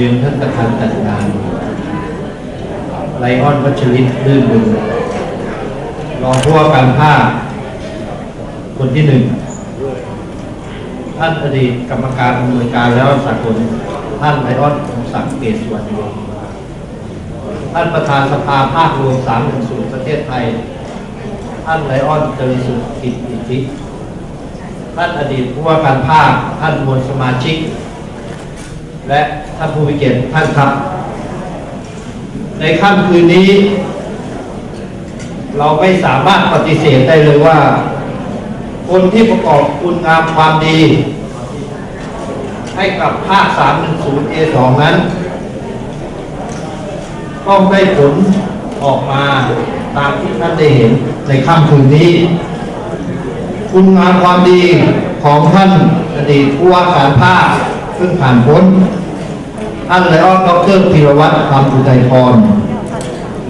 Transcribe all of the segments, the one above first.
รียนท่านประธานจัดงานไลออนวัชริตลื่นดึงรองผู้ว่าการภาคคนที่หนึ่งท่านอดีตกรรมการอำนวยการแล้วสากลท่านไลออนคงศักเกศสวนวงศ์ท่านประธานสภาภาครวม310ประเทศไทย ท่านไลออนเจริญสุขกิจอิทธิท่านอดีตผู้ว่าการภาค ท่านมวลสมาชิก และ ท่านผู้มีเกียรติท่านครับ ในค่ำคืนนี้ เราไม่สามารถปฏิเสธได้เลยว่า คนที่ประกอบคุณงามความดี ให้กับภาค 310 A2 นั้น ต้องได้ผลออกมาตามที่ท่านได้เห็นในค่ำคืนนี้ คุณงามความดีของท่านอดีตผู้ว่าการภาคซึ่งผ่านพ้น ท่านไลออนดรพิรวัตรคำอุทัยพร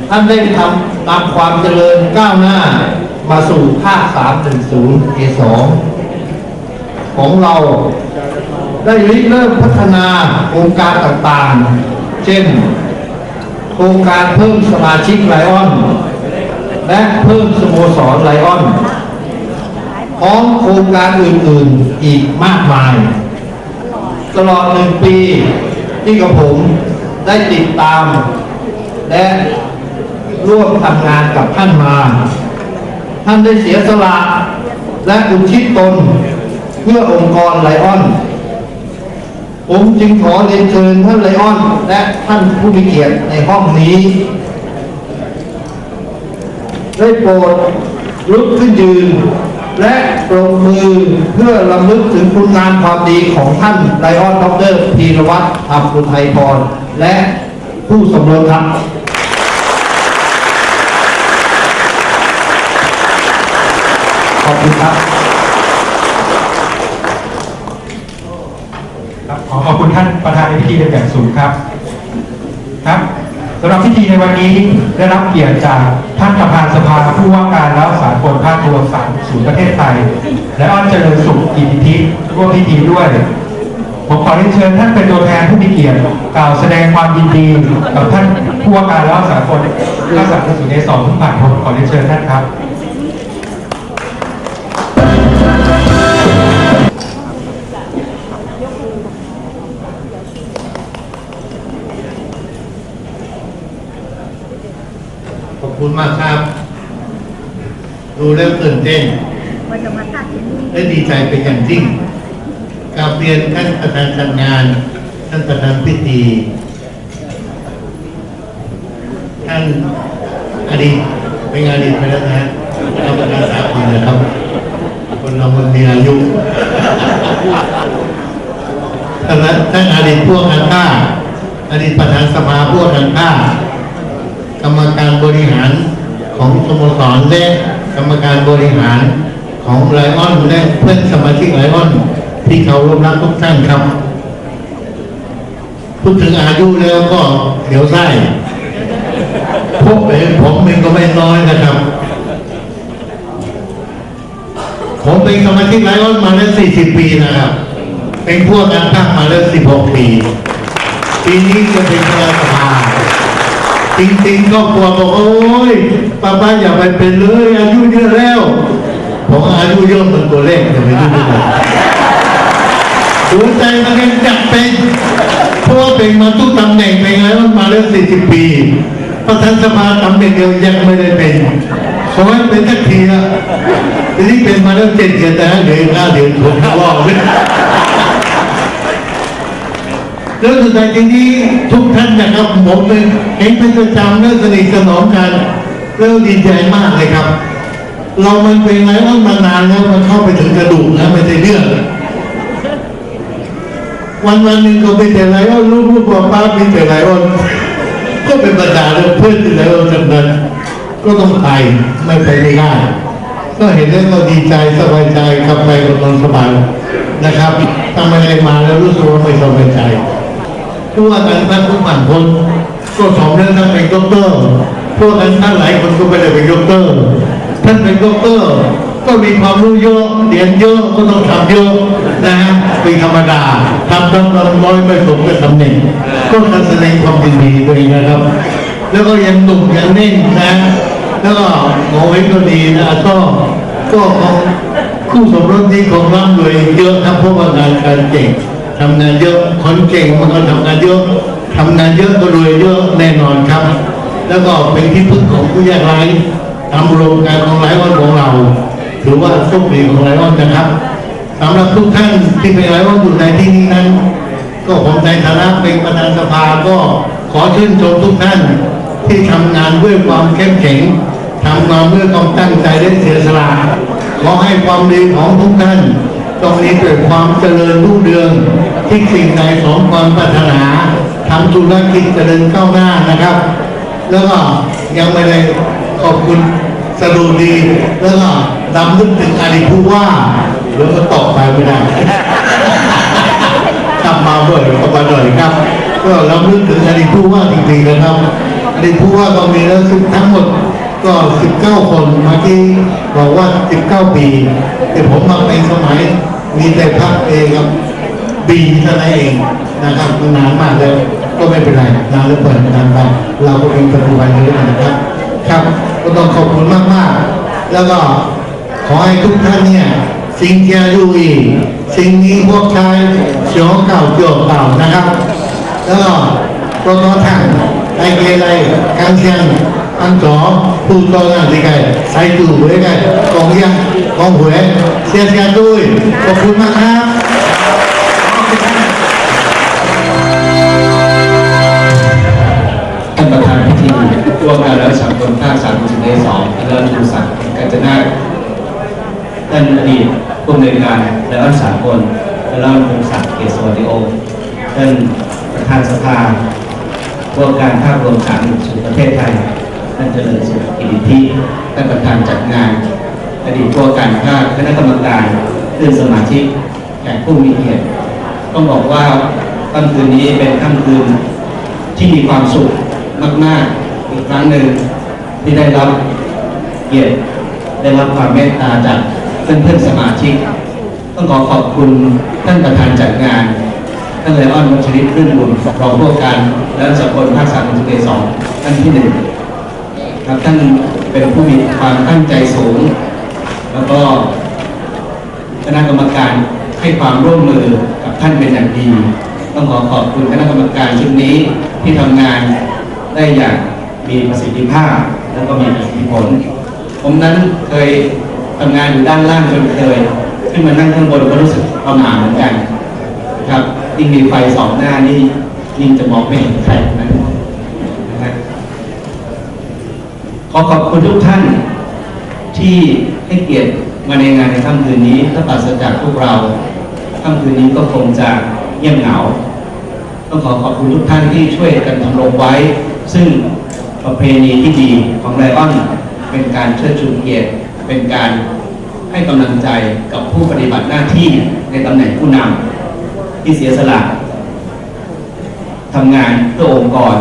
ท่านได้ทำตามความเจริญก้าวหน้ามาสู่ภาค 310 A2 ของเราได้ริเริ่มพัฒนาโครงการต่างๆ เช่น โครงการเพิ่มสมาชิกไลออน และเพิ่มสโมสรไลออนพร้อมโครงการอื่นๆอีกมากมาย ตลอดหนึ่งปี ที่กับผมได้ติดตาม และร่วมทำงานกับท่านมา ท่านได้เสียสละและอุทิศตนเพื่อองค์กรไลออน ผมจึงขอเรียนเชิญท่านไลออน และท่านผู้มีเกียรติในห้องนี้ ได้โปรดลุกขึ้นยืน และปรบมือเพื่อรำลึกถึงคุณงามความดีของท่านไลออนดรพีรวัตรธรรมอุทัยพร และผู้สมรสครับขอบคุณครับครับขอขอบคุณท่านประธานในพิธีเป็นอย่างสูงครับ สำหรับพิธีในวันนี้ได้รับเกียรติจากท่านประธานสภาผู้ว่าการแล้วสากลภาครวมสามศูนย์ประเทศไทย และอ้อนเจริญสุขกิติทิร่วมพิธีด้วย ผมขอเรียนเชิญท่านเป็นตัวแทนผู้มีเกียรติกล่าวแสดงความยินดีกับท่านผู้ว่าการแล้วสากลภาคสามศูนย์ในสองทุกผ่านผมขอเรียนเชิญท่านครับ มากครับ ดูแล้วตื่นเต้นมันจะมาตัดที่นี่และดีใจเป็นอย่างยิ่งกราบเรียนท่านประธานจัดงาน ท่านประธานพิธีท่านอดีตเป็นอดีตไปแล้วนะเราประธานสาคนนะครับ คนเรามันมีอายุท่านละท่านอดีตพวกกันข้าอดีตประธานสภาพวกกันข้ากรรมการบริหาร ของสโมสรและกรรมการบริหารของไลออนและเพื่อนสมาชิกไลออนที่เขาร่วมรักทุกท่านครับพูดถึงอายุแล้วก็เดี๋ยวไส้พวกเองผมเองก็ไม่น้อยนะครับ ผมเป็นสมาชิกไลออนมาแล้ว40ปีนะครับ เป็นพวกการตั้งมาแล้ว16ปี ปีนี้จะเป็นประธาสา จริงๆก็กลัวบอกโอ้ยป้าป้าอย่าไปเป็นเลยอายุเยอะแล้วผมอายุเยอะเหมือนตัวเลขจะไม่รู้ไม่ได้หัวใจมันยังจับเป็นเพราะว่าเป็นมาทุกตำแหน่งเป็นแล้วมาแล้ว40ปีประธานสภาตำแหน่งเดียวยังไม่ได้เป็นขอให้เป็นสักทีละทีนี้เป็นมาแล้วเจ็ดเดือนแต่เหลือห้าเดือนผมรอเลย เรื่องสุดท้ายทีนี้ทุกท่านนะครับผมเป็นเห็นเป็นประจำเรื่องสนิทสนมกันเรื่องดีใจมากเลยครับ เรามันเป็นไรว่ามานานแล้วมันเข้าไปถึงกระดูกนะไม่ใช่เรื่องวันวันหนึ่งก็เป็นแต่ไรว่าลูกลูกป้าป้าเป็นแต่ไรว่าก็เป็นปัญหาเรื่องเพื่อนที่ไรว่าจำนั้นก็ต้องไปไม่ไปไม่ได้ก็เห็นแล้วก็ดีใจสบายใจขับไปกับนอนสบายนะครับทำอะไรมาแล้วรู้สึกว่าไม่สบายใจ ผู้ว่าการท่านผู้ผ่านพ้นก็สองเรื่องท่านเป็นด็อกเตอร์พวกนั้นท่านหลายคนก็ไม่ได้เป็นด็อกเตอร์ ท่านเป็นด็อกเตอร์ ก็มีความรู้เยอะเรียนเยอะก็ต้องทำเยอะนะฮะเป็นธรรมดาทำทำทำน้อยไม่สมกับตำแหน่งก็การแสดงความยินดีตัวเองนะครับ แล้วก็ยังหนุ่มยังเน่นนะแล้วก็หมอเว้ก็ดีนะก็ก็ของคู่สมรสนี้ของร่ำรวยเยอะครับเพราะว่างานการเก่ง ทำงานเยอะคนเก่งมันก็ทำงานเยอะทำงานเยอะก็รวยเยอะแน่นอนครับ แล้วก็เป็นที่พึ่งของผู้ยากไร้ทำโรงการของไร้วันของเรา ถือว่าโชคดีของไร้วันนะครับสำหรับทุกท่านที่เป็นไร้วันอยู่ในที่นี้นั้น ก็ผมในฐานะเป็นประธานสภาก็ขอชื่นชมทุกท่าน ที่ทำงานด้วยความเข้มแข็งทำงานด้วยความตั้งใจและเสียสละขอให้ความดีของทุกท่าน ต้องมีแต่ความเจริญรุ่งเรืองที่สิ่งใดสมความปรารถนาทำธุรกิจเจริญก้าวหน้านะครับ แล้วก็ยังไม่ได้ขอบคุณสรุปดีแล้วก็นำนึกถึงอดีตผู้ว่าแล้วก็ตอบไปไม่ได้กลับมาบ่อยกลับมาหน่อยครับ ก็เรานึกถึงอดีตผู้ว่าจริงๆนะครับอดีตผู้ว่าก็มีแล้วทั้งหมด ก็ 19 คนมื่อกี้บอกว่า 19 ปี แต่ผมมาเป็นสมัยมีแต่พักเองครับปีเท่านั้นเองนะครับมันนานมากแล้วก็ไม่เป็นไรนานแล้วเปิดนานไปเราก็เป็นปัจจุบันนี้นะครับ ครับก็ต้องขอบคุณมากๆแล้วก็ขอให้ทุกท่านเนี่ย สิ่งที่อยู่อีสิ่งนี้พวกชายเสียวเก่าเกี่ยวเก่านะครับ แล้วก็ตัวต่อทางไอเกลัยการเชียงอัน สอผู้ต่อหน้าที่ไกใส่ตู้ไว้ไกกองยังกองหวยเสียเสียด้วยขอบคุณมากครับท่านประธานพิธีร่วมงานแล้วสามคนภาสามสิบเอสองท่านรัฐภูศักกัญจนาท่านอดีตผู้อำนวยการและรัฐสากลท่านรัฐภูศักดิ์เกษสวัสดิโอท่านประธานสภา พวกการภาพรวมสามสุประเทศไทยท่านเจริญสุขกิติที่ท่านประธานจัดงานอดีตผู้ว่าการภาคคณะกรรมการเพื่อนสมาชิกแขกผู้มีเกียรติต้องบอกว่าค่ำคืนนี้เป็นค่ำคืนที่มีความสุขมากๆอีกครั้งหนึ่งที่ได้รับเกียรติได้รับความเมตตาจากเพื่อนๆสมาชิก ต้องขอขอบคุณท่านประธานจัดงาน ท่านเลออนวัชริตรื่นบุญรองผู้ว่าการและสกลภาคสามสุเกสองท่านที่หนึ่งครับท่านเป็นผู้มีความตั้งใจสูง แล้วก็คณะกรรมการให้ความร่วมมือกับท่านเป็นอย่างดี ต้องขอขอบคุณคณะกรรมการชุดนี้ที่ทำงานได้อย่างมีประสิทธิภาพและก็มีประสิทธิผล ผมนั้นเคยทำงานอยู่ด้านล่างจนเคย ขึ้นมานั่งข้างบนก็รู้สึกประหม่าเหมือนกันครับ ยิ่งมีไฟสองหน้านี่ยิ่งจะมองไม่เห็นใครนะนะขอขอบคุณทุกท่านที่ให้เกียรติมาในงานในค่ำคืนนี้ถ้าปราศจากพวกเราค่ำคืนนี้ก็คงจะเงียบเหงาต้องขอขอบคุณทุกท่านที่ช่วยกันทำรงไว้ ซึ่งประเพณีที่ดีของไลออนเป็นการเชิดชูเกียรติเป็นการให้กำลังใจกับผู้ปฏิบัติหน้าที่ในตำแหน่งผู้นำ ที่เสียสละทำงานเพื่อองค์กร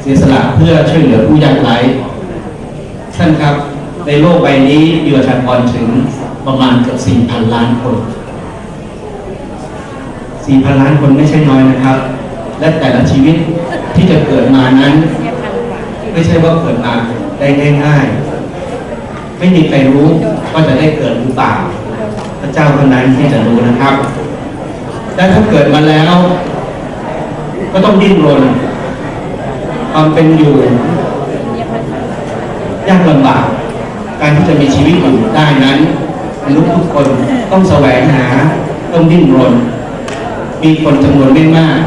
เสียสละเพื่อช่วยเหลือผู้ยากไร้ท่านครับในโลกใบนี้มีประชากรถึงประมาณเกือบ4,000 ล้านคน 4,000 ล้านคนไม่ใช่น้อยนะครับ และแต่ละชีวิตที่จะเกิดมานั้น ไม่ใช่ว่าเกิดมาได้ง่ายๆไม่มีใครรู้ว่าจะได้เกิดหรือเปล่า พระเจ้าเท่านั้นที่จะรู้นะครับ และถ้าเกิดมาแล้ว ก็ต้องดิ้นรนความเป็นอยู่ยากลำบาก การที่จะมีชีวิตอยู่ได้นั้นมนุษย์ทุกคนต้องแสวงหาต้องดิ้นรน มีคนจำนวนไม่มาก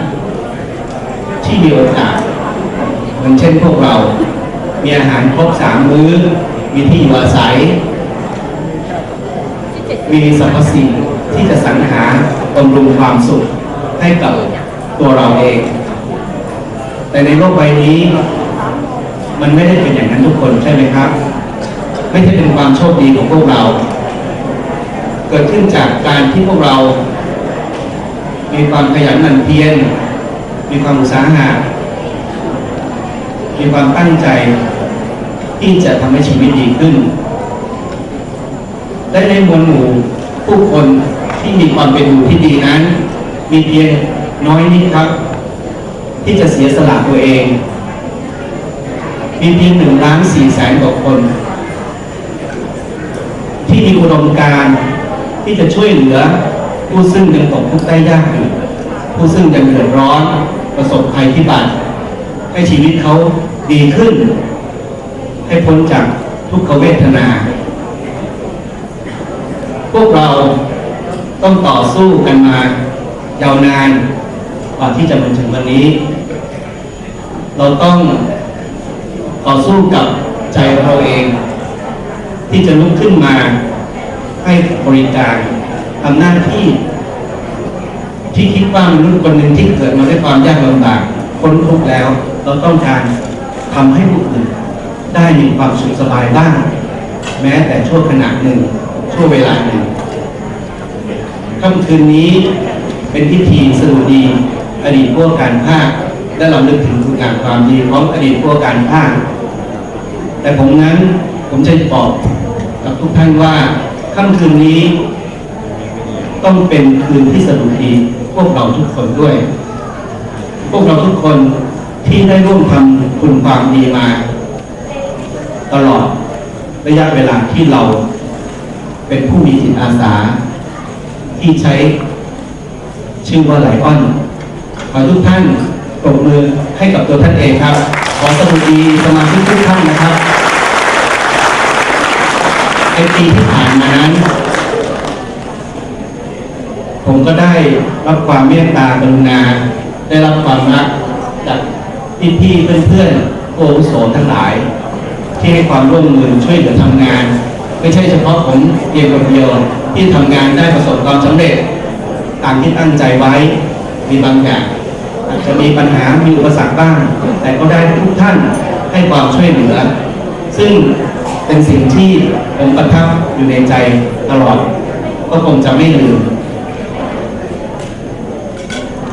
ที่มีโอกาสเหมือนเช่นพวกเรา มีอาหารครบสามมื้อ มีที่อยู่อาศัย มีสรรพสิ่ง ที่จะสรรหาบำรุงความสุขให้กับตัวเราเอง แต่ในโลกใบนี้ มันไม่ได้เป็นอย่างนั้นทุกคนใช่ไหมครับ ไม่ใช่เป็นความโชคดีของพวกเรา เกิดขึ้นจากการที่พวกเรา มีความขยันหมั่นเพียร มีความอุตสาหะ มีความตั้งใจ ที่จะทำให้ชีวิตดีขึ้นและในมวลหมู่ผู้คน ที่มีความเป็นอยู่ที่ดีนั้น มีเพียงน้อยนิดครับ ที่จะเสียสละตัวเอง มีเพียงหนึ่งล้านสี่แสนกว่าคน ที่มีอุดมการที่จะช่วยเหลือ ผู้ซึ่งยังตกทุกข์ได้ยากอยู่ผู้ซึ่งยังเดือดร้อนประสบภัยพิบัติให้ชีวิตเขาดีขึ้น ให้พ้นจากทุกขเวทนา พวกเรา ต้องต่อสู้กันมายาวนานกว่าที่จะมาถึงวันนี้ เราต้องต่อสู้กับใจเราเอง ที่จะลุกขึ้นมาให้บริการทำหน้าที่ ที่คิดว่ามนุษย์คนหนึ่งที่เกิดมาด้วยความยากลำบากพ้นทุกข์แล้ว เราต้องการทำให้ผู้อื่นได้มีความสุขสบายบ้าง แม้แต่ชั่วขณะหนึ่ง ชั่วเวลาหนึ่ง ค่ำคืนนี้เป็นพิธีสดุดี อดีตพวกการภาค และเราลึกถึงคุณงามความดีของอดีตพวกการภาค แต่ผมนั้นผมจะบอกกับทุกท่านว่าค่ำคืนนี้ ต้องเป็นคืนที่สนุกดีพวกเราทุกคนด้วย พวกเราทุกคนที่ได้ร่วมทำคุณความดีมา ตลอดระยะเวลาที่เราเป็นผู้มีจิตอาสา ที่ใช้ชื่อว่าไลออน ขอทุกท่านปรบมือให้กับตัวท่านเองครับ ขอสวัสดีสมาชิกทุกท่านนะครับในปีที่ผ่านมานั้น ผมก็ได้รับความเมตตากรุณา ได้รับความรักจากพี่ๆเพื่อนๆผู้อาวุโสทั้งหลาย ที่ให้ความร่วมมือช่วยเหลือทำงาน ไม่ใช่เฉพาะผมเพียงคนเดียวที่ทำงานได้ประสบความสำเร็จ ตามที่ตั้งใจไว้มีบางอย่างอาจจะมีปัญหา มีอุปสรรคบ้าง แต่ก็ได้ทุกท่านให้ความช่วยเหลือ ซึ่งเป็นสิ่งที่ผมประทับอยู่ในใจตลอด ก็คงจะไม่ลืม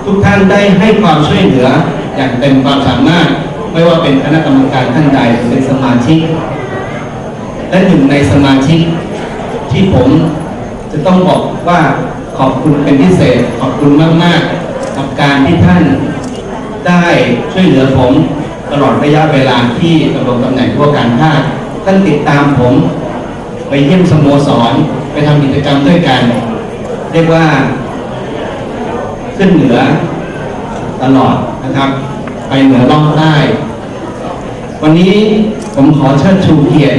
ทุกท่านได้ให้ความช่วยเหลืออย่างเต็มความสามารถ ไม่ว่าเป็นคณะกรรมการท่านใดหรือเป็นสมาชิก และหนึ่งในสมาชิกที่ผมจะต้องบอกว่าขอบคุณเป็นพิเศษ ขอบคุณมาก ๆ กับการที่ท่านได้ช่วยเหลือผมตลอดระยะเวลาที่ดำรงตำแหน่งผู้ว่าการภาคท่านติดตามผม ไปเยี่ยมสโมสร ไปทำกิจกรรมด้วยกัน เรียกว่า ขึ้นเหนือตลอดนะครับ ไปเหนือล่องใต้ วันนี้ผมขอเชิดชูเกียรติ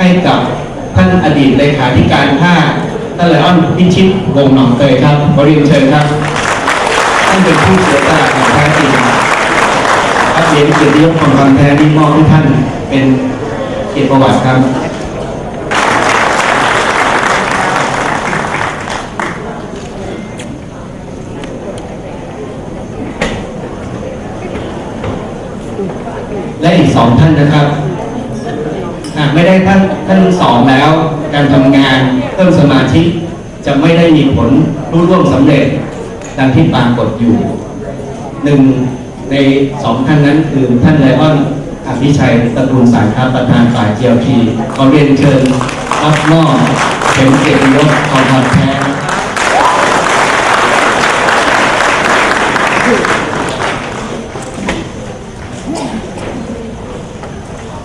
ให้กับท่านอดีตเลขาธิการภาคท่านไลออนพิชิตวงหนองเตยครับขอเรียนเชิญครับท่านเป็นผู้เสียสละของแท้จริงครับเรียนเกียรติยศของความแท้ที่มอบให้ท่านเป็นเกียรติประวัติครับและอีกสองท่านนะครับ ไม่ได้ท่านท่านสอนแล้ว การทำงานเพิ่มสมาชิกจะไม่ได้มีผลรุ่ร่วมสำเร็จดังที่ปรากฏอยู่หนึ่งในสองท่านนั้นคือท่านไลออนอภิชัยตระกูลสายครับประธานฝ่าย GLP ขอเรียนเชิญรับมอบเป็นเกียรติยศของความแท้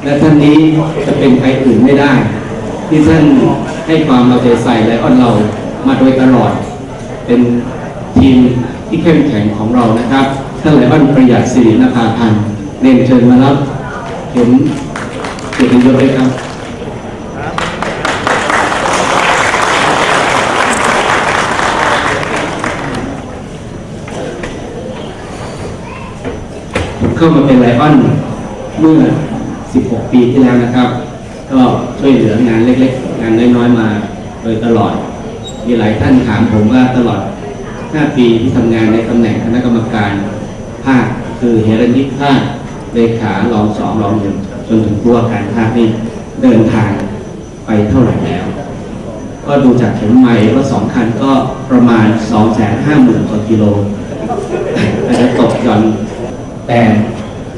และท่านนี้จะเป็นใครอื่นไม่ได้ ที่ท่านให้ความเราใจใส่และอ่อนเรามาโดยตลอด เป็นทีมที่เข้มแข็งของเรานะครับท่านไลอ้อนประหยัดสิรินภาพันธ์เรียนเชิญมารับเข็มเกียรติยศเลยครับเข้ามาเป็นไลออนเมื่อ 16 ปีที่แล้วนะครับ ก็ช่วยเหลืองานเล็กๆ งานน้อยๆ มาโดยตลอด มีหลายท่านถามผมว่าตลอด 5 ปีที่ทำงานในตำแหน่งคณะกรรมการภาคคือเฮรัญยิกภาคเลขารองสองรองหนึ่งจนถึงผู้ว่าการภาคนี่เดินทางไปเท่าไหร่แล้ว ก็ดูจากเข็มไม้รถสองคันก็ประมาณ 250,000กว่ากิโลอาจจะตกหย่อนแต่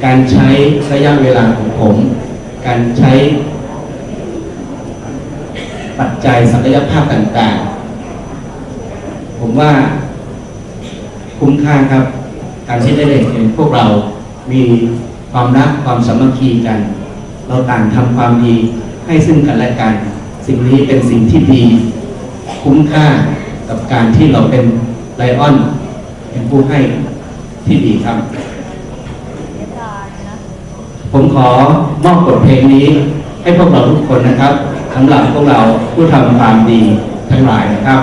การใช้ระยะเวลาของผม การใช้ปัจจัยศักยภาพต่าง ๆ ผมว่าคุ้มค่าครับ การที่ได้เห็นพวกเรามีความรักความสามัคคีกัน เราต่างทำความดีให้ซึ่งกันและกัน สิ่งนี้เป็นสิ่งที่ดี คุ้มค่ากับการที่เราเป็นไลออน เป็นผู้ให้ที่ดีครับ ผมขอมอบบทเพลงนี้ ให้พวกเราทุกคนนะครับสำหรับพวกเราผู้ทำความดีทั้งหลายนะครับ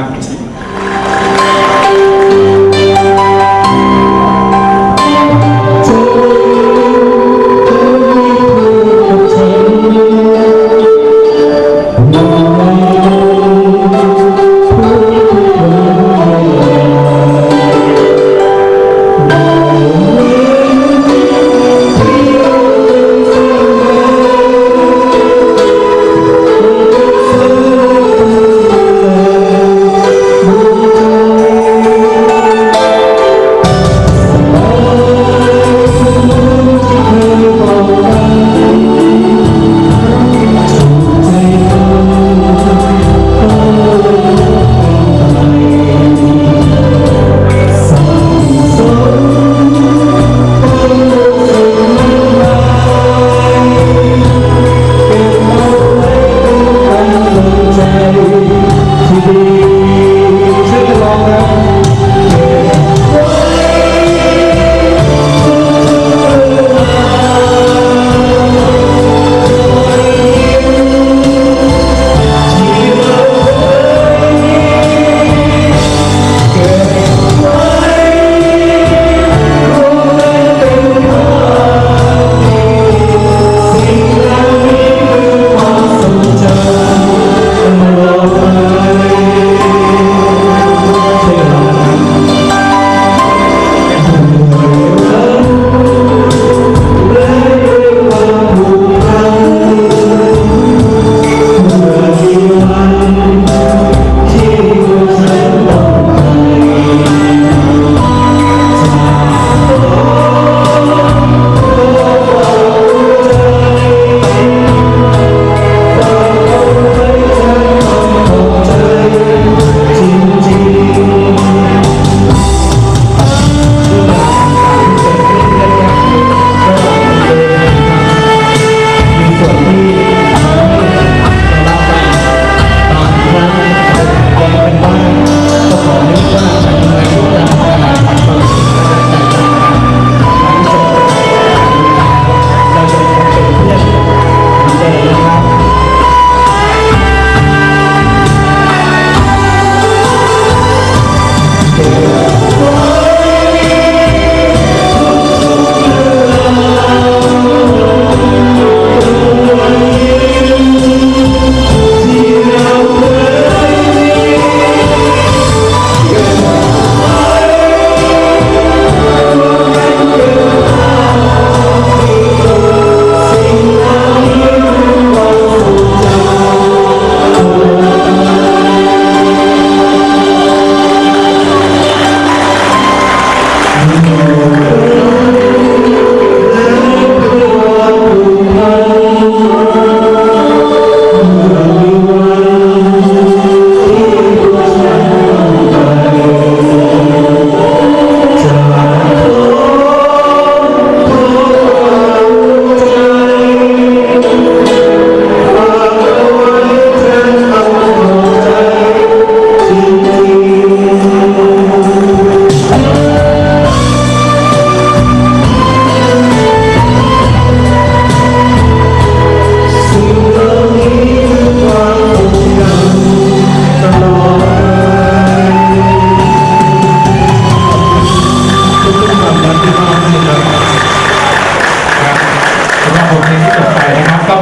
ส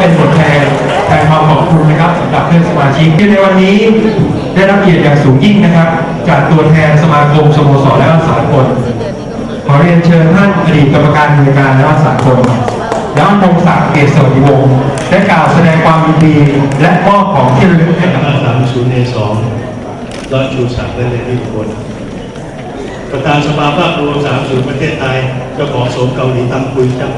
เป็นบทแทนแทนความขอบคุณนะครับสำหรับเพื่อนสมาชิกที่ในวันนี้ได้รับเกียรติอย่างสูงยิ่งนะครับ จากตัวแทนสมาคมสโมสรและสากลขอเรียนเชิญท่านอดีตกรรมการบริการและสากลและพงศักดิ์เกษสวิวงศ์ได้กล่าวแสดงความยินดีและมอบของที่ระลึกให้กับสามศูนย์สองร้อยชูศักดิ์และเลนิพลประธานสภาภาพรวมสามศูนย์ประเทศไทยเจ้าของสมเกาหลีตามคุยจัง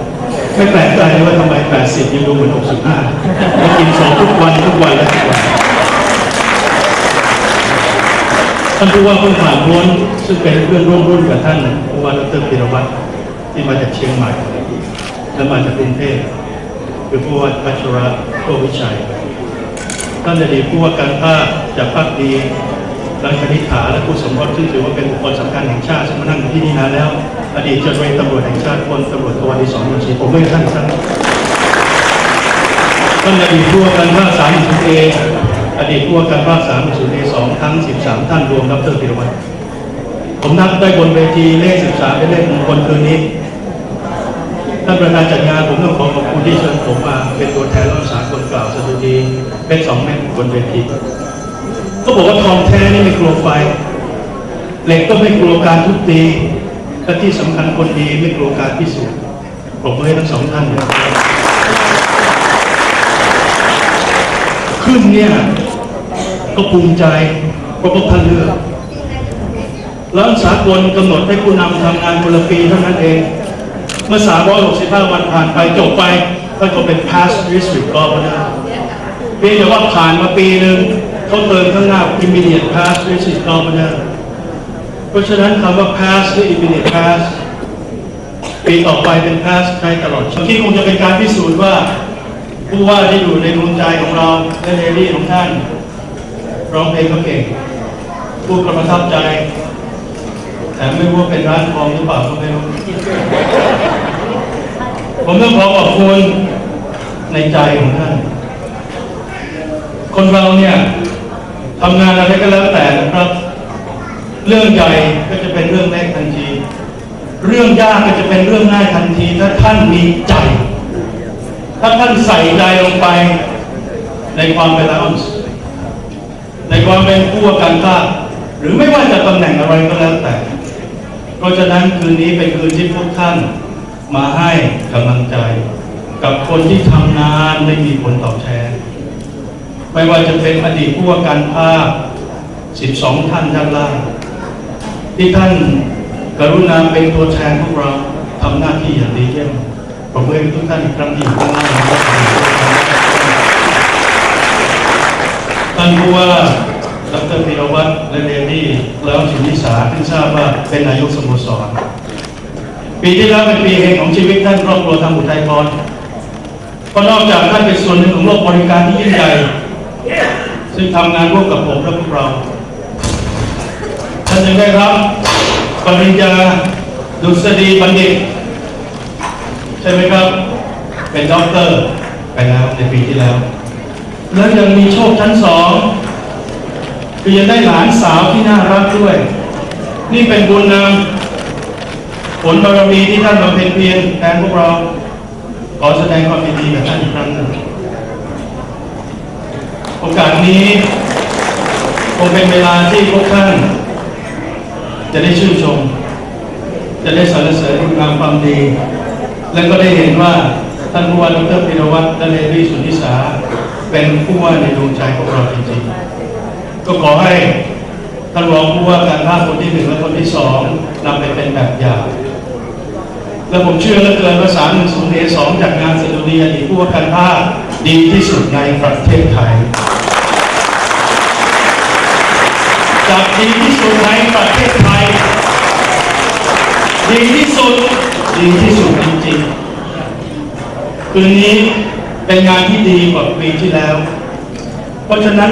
ไม่แปลกใจเลยว่าทำไม 80 ยังดูเหมือน 65ไปกินสองทุกวันทุกวันและทุกวันท่านผู้ว่าเพิ่งผ่านพ้นซึ่งเป็นเพื่อนร่วมรุ่นกับท่านผู้ว่าดรพิรวัตรที่มาจากเชียงใหม่ และมาจากกรุงเทพคือผู้ว่าพัชระโชวิชัย ท่านอดีตผู้ว่าการภาคจากภาคดี รังคณิษฐาและผู้สมรสซึ่งถือว่าเป็นบุคคลสำคัญแห่งชาติสมานั่งอยู่ที่นี่นานแล้ว อดีตเจ้าหน้าที่ตำรวจแห่งชาติพลตำรวจโทวานิสอนมุนชีผมไม่ท่านท่านท่านอดีตผู้ว่าการภาคสามสุเออดีตผู้ว่าการภาคสามสุเอสองทั้ง13ท่านรวมดรพิรวัตรผมนับได้บนเวทีเลข13เป็นเลขมงคลคืนนี้ท่านประธานจัดงานผมต้องขอขอบคุณที่เชิญผมมาเป็นตัวแทนรักษากลกล่าวสดุดีเป็นสองเม็ดบนเวที ก็บอกว่าทองแท้นี่ไม่กลัวไฟเหล็กก็ไม่กลัวการทุบตีและที่สำคัญคนดีไม่กลัวการพิสูจน์ปรบมือให้ทั้งสองท่านเลยขึ้นเนี่ยก็ภูมิใจเพราะพวกท่านเลือกแล้วสากลกำหนดให้ผู้นำทำงานคนละปีเท่านั้นเอง เมื่อ 365 วันผ่านไปจบไปก็จะเป็น past district governor เพียงแต่ว่าผ่านมาปีหนึ่ง เขาเติมข้างหน้า immediate past district governor เพราะฉะนั้นคำว่า past หรือ immediate past ปีต่อไปเป็น past ใช้ตลอดที่คงจะเป็นการพิสูจน์ว่าผู้ว่าที่อยู่ในดวงใจของเราและเลดี้ของท่านร้องเพลงก็เก่งพูดกระประทับใจ แต่ไม่รู้ว่าเป็นร้านทองหรือเปล่าก็ไม่รู้ผมต้องขอขอบคุณในใจของท่าน คนเราเนี่ย ทำงานอะไรก็แล้วแต่นะครับ เรื่องใหญ่ก็จะเป็นเรื่องเล็กทันที เรื่องยากก็จะเป็นเรื่องง่ายทันที ถ้าท่านมีใจ ถ้าท่านใส่ใจลงไป ในความเป็นแล้วในความเป็นผู้ว่าการภาคหรือไม่ว่าจะตำแหน่งอะไรก็แล้วแต่ เพราะฉะนั้นคืนนี้เป็นคืนที่พวกท่านมาให้กำลังใจ กับคนที่ทำงานไม่มีผลตอบแทน ไม่ว่าจะเป็นอดีตผู้ว่าการภาค 12 ท่านด้านล่าง ที่ท่านกรุณาเป็นตัวแทนพวกเราทำหน้าที่อย่างดีเยี่ยมผมเพื่อทุกท่านอีกครั้งที่อยู่ข้างล่างนะครับท่านผู้ว่าดรพีรวัตรและเดดี้แล้วชินิสาที่ทราบว่าเป็นนายกสโมสร ปีที่แล้วเป็นปีเฮงของชีวิตท่านครอบครัวทางอุทัยพรเพราะนอกจากท่านเป็นส่วนหนึ่งของโลกบริการที่ยิ่งใหญ่ ซึ่งทำงานร่วมกับผมและพวกเรา ท่านยังได้รับปริญญาดุษฎีบัณฑิต ใช่ไหมครับ เป็นด็อกเตอร์ไปแล้วในปีที่แล้ว แล้วยังมีโชคชั้นสองคือยังได้หลานสาวที่น่ารักด้วย นี่เป็นบุญนำผลบารมีที่ท่านบำเพ็ญเพียรแทนพวกเรา ขอแสดงความยินดีกับท่านอีกครั้งหนึ่ง โอกาสนี้คงเป็นเวลาที่พวกท่าน จะได้ชื่นชม จะได้สรรเสริญคุณงามความดี และก็ได้เห็นว่าท่านผู้ว่าดรพิรวัตรและเลดี้สุนิสา เป็นผู้ว่าในดวงใจของเราจริงๆ ก็ขอให้ท่านรองผู้ว่าการภาคคนที่หนึ่งและคนที่สองนำไปเป็นแบบอย่าง และผมเชื่อเหลือเกินว่าสามหนึ่งศูนย์เอสองจากงานสดุดีอดีตผู้ว่าการภาคดีที่สุดในประเทศไทย จากดีที่สุดในประเทศไทย ดีที่สุด ดีที่สุดจริงๆ คืนนี้เป็นงานที่ดีกว่าปีที่แล้ว เพราะฉะนั้น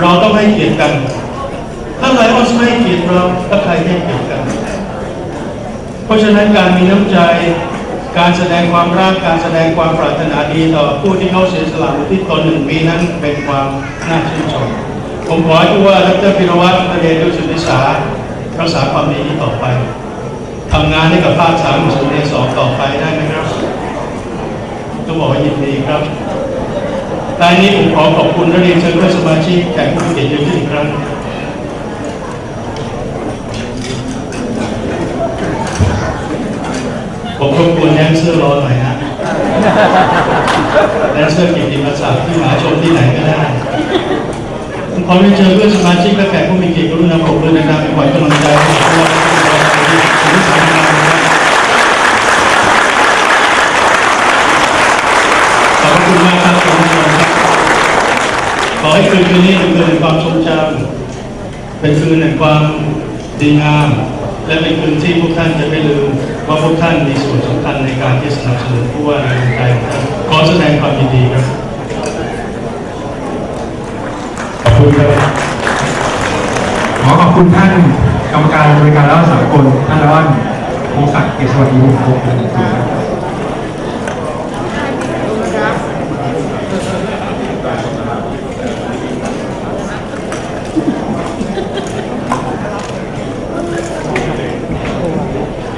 เราต้องให้เกียรติกัน ถ้าไลออนไม่ให้เกียรติเราถ้าใครให้เกียรติกัน เพราะฉะนั้นการมีน้ำใจ การแสดงความรัก การแสดงความปรารถนาดีต่อผู้ที่เขาเสียสละที่ตนหนึ่งปีนั้นเป็นความน่าชื่นชม ผมขอให้ผู้ว่าดรพิรวัตรพระเดชดุสุนิสารักษาความดีนี้ต่อไปทำงานให้กับภาคสามศูนย์เอสองต่อไปได้ไหมครับก็บอกว่ายินดีครับท้ายนี้ผมขอขอบคุณและเรียนเชิญเพื่อนสมาชิกแขกผู้เกียรติเยอะขึ้นอีกครั้งผมรบกวนแดนเซอร์รอหน่อยนะแดนเซอร์กิติมศักดิ์ที่หาชมที่ไหนก็ได้ ขอเรียนเชิญเพื่อนสมาชิกและแขกผู้มีเกียรติกรุณาปรบมือนะครับเป็นขวัญกำลังใจให้กับพวกเราที่านนะครับขอบคุณมากครับคุณครับขอให้คืนคืนนี้เป็นคืนแห่งความทรงจำเป็นคืนแห่งความดีงาม และเป็นคืนที่พวกท่านจะไม่ลืมว่าพวกท่านมีส่วนสำคัญในการที่สนับสนุนผู้ว่าในเมืองไทยของท่านขอแสดงความยินดีครับ ขอบ คุณครับขอขอบคุณท่านกรรมการบริการแล้วสากลท่านร้อนพงศักดิ์เกษวัสดีวงศ์คงเป็นอย่างสูงครับ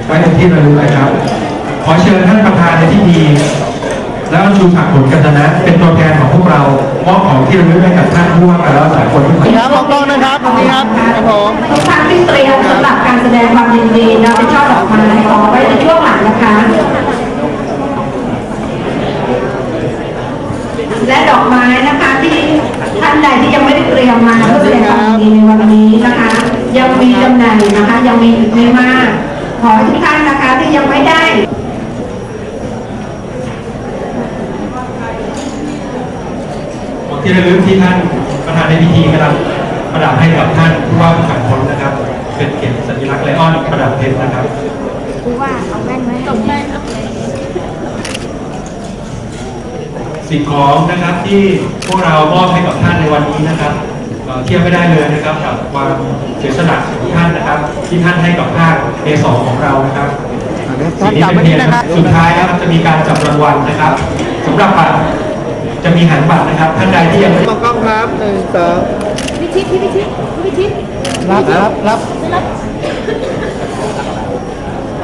ไว้ในที่ระลึกนะครับ ขอเชิญท่านประธานในที่ดี แล้วชูศักดิ์ผลกันนะ เป็นตัวแทนของพวกเรามอบของที่ระลึกให้กับท่านผู้ว่าการแล้วสายคนที่มาครับมองกล้องนะครับตรงนี้ครับครับผมทุกท่านที่เตรียมสำหรับการแสดงความยินดีนะเป็นช่อดอกไม้ขอไว้ในช่วงหลังนะคะ และดอกไม้นะคะที่ท่านใดที่ยังไม่ได้เตรียมมาเพื่อแสดงความยินดีในวันนี้นะคะ ยังมีจำหน่ายนะคะ ยังมีอีกไม่มากขอให้ทุกท่านนะคะที่ยังไม่ได้ ของ ที่ระลึกที่ท่านประธานในพิธีกำลังประดับให้กับท่านผู้ว่าผ่านพ้นนะครับ เป็นเกียรติสัญลักษณ์ไลออนประดับเพชรนะครับผู้ว่าเอาแว่นไหมตกแว่นสิ่งของนะครับที่พวกเรามอบให้กับท่านในวันนี้นะครับเอ่อเทียบไม่ได้เลยนะครับ กับความเสียสละของท่านนะครับ ที่ท่านให้กับภาค A2 ของเรานะครับท่านจับไว้นี่นะครับสุดท้ายครับจะมีการจับรางวัลนะครับสำหรับบัตร จะมีหันบัตรนะครับท่านใดที่ยังไม่มองกล้องครับหนึ่งสองพิชิตพิชิตพิชิตรับรับรับ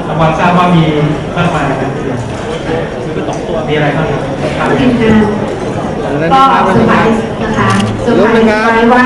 รางวัลทราบว่ามีมากมายนะครับมีอะไรบ้างครับทีมงานก็เซอร์ไพรส์นะคะเซอร์ไพรส์ไว้ว่า